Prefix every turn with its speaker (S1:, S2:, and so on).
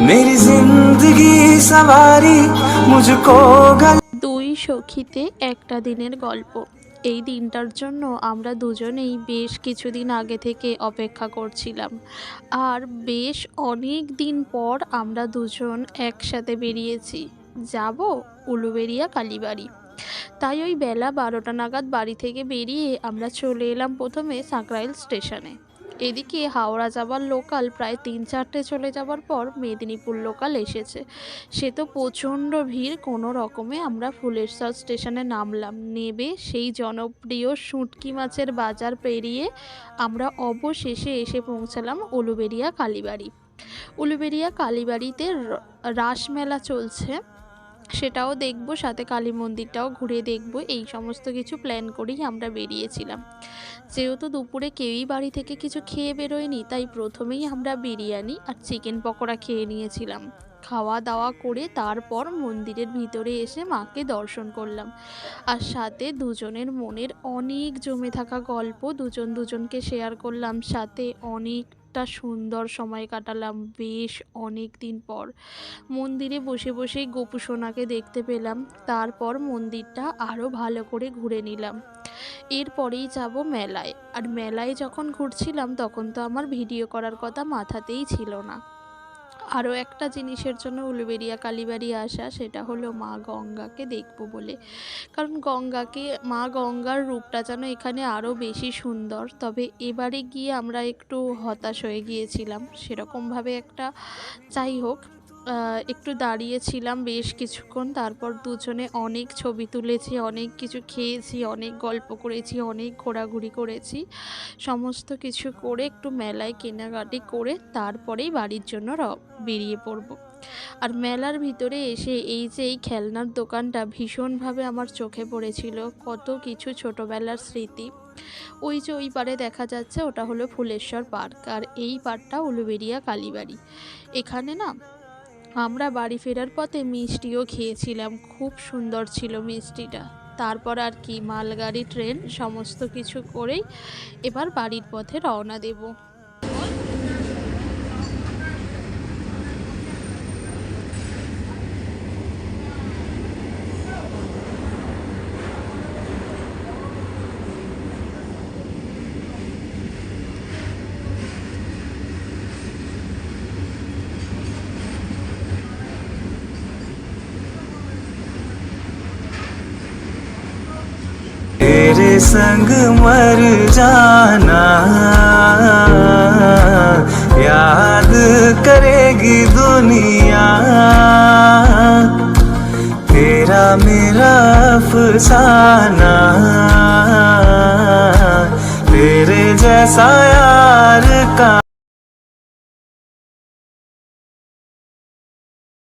S1: Mary জিন্দগি সবারি মুঝকো
S2: দুই সখীতে একটা দিনের গল্প। এই দিনটার জন্য আমরা দুজনেই বেশ কিছুদিন আগে থেকে অপেক্ষা করছিলাম। আর বেশ অনেক দিন পর আমরা দুজন একসাথে বেরিয়েছি। যাব উলুবেরিয়া কালীবাড়ি। তাই ওই বেলা বারোটা নাগাদ বাড়ি থেকে বেরিয়ে আমরা চলে এলাম প্রথমে সাঁকরাইল স্টেশনে। এদিকে হাওড়া যাবার লোকাল প্রায় তিন চারটে চলে যাবার পর মেদিনীপুর লোকাল এসেছে। সে তো প্রচণ্ড ভিড়, কোনো রকমে আমরা ফুলেশ্বর স্টেশনে নামলাম। নেবে সেই জনপ্রিয় শুঁটকি মাছের বাজার পেরিয়ে আমরা অবশেষে এসে পৌঁছালাম উলুবেরিয়া কালীবাড়ি। উলুবেরিয়া কালীবাড়িতে রাসমেলা চলছে। সেটাও দেখব, সাথে কালী মন্দিরটাও ঘুরে দেখব, এই সমস্ত কিছু প্ল্যান করেই আমরা বেরিয়েছিলাম। যেহেতু দুপুরে কেউই বাড়ি থেকে কিছু খেয়ে বেরোয়নি, তাই প্রথমেই আমরা বিরিয়ানি আর চিকেন পকোড়া খেয়ে নিয়েছিলাম। খাওয়া দাওয়া করে তারপর মন্দিরের ভিতরে এসে মাকে দর্শন করলাম। আর সাথে দুজনের মনের অনেক জমে থাকা গল্প দুজন দুজনকে শেয়ার করলাম। সাথে অনেকটা সুন্দর সময় কাটালাম, বেশ অনেক দিন পর। মন্দিরে বসে বসেই গোপু সোনাকে দেখতে পেলাম। তারপর মন্দিরটা আরও ভালো করে ঘুরে নিলাম। এরপরেই যাব মেলায়। আর মেলায় যখন ঘুরছিলাম, তখন তো আমার ভিডিও করার কথা মাথাতেই ছিল না। আরও একটা জিনিসের জন্য উলুবেরিয়া কালীবাড়ি আসা, সেটা হলো মা গঙ্গাকে দেখব বলে। কারণ গঙ্গাকে, মা গঙ্গার রূপটা যেন এখানে আরও বেশি সুন্দর। তবে এবারে গিয়ে আমরা একটু হতাশ হয়ে গিয়েছিলাম। সেরকমভাবে একটা যাই হোক একটু দাঁড়িয়েছিলাম বেশ কিছুক্ষণ, তারপর দুজনে অনেক ছবি তুলেছি, অনেক কিছু খেয়েছি, অনেক গল্প করেছি, অনেক ঘোরাঘুরি করেছি, সমস্ত কিছু করে একটু মেলায় কেনাকাটি করে তারপরেই বাড়ির জন্য বেরিয়ে পড়ব। আর মেলার ভিতরে এসে এই যে এই খেলনার দোকানটা ভীষণভাবে আমার চোখে পড়েছিল, কত কিছু ছোটোবেলার স্মৃতি। ওই যে ওই পারে দেখা যাচ্ছে, ওটা হলো ফুলেশ্বর পার্ক, আর এই পার্কটা উলুবেরিয়া কালীবাড়ি এখানে না আমরা বাড়ি ফেরার পথে মিষ্টিও খেয়েছিলাম। খুব সুন্দর ছিল মিষ্টিটা। তারপর আর কি, মালগাড়ি, ট্রেন, সমস্ত কিছু করেই এবার বাড়ির পথে রওনা দেব।
S1: तेरे संग मर जाना। याद करेगी दुनिया। तेरा मेरा अफसाना। तेरे जैसा यार का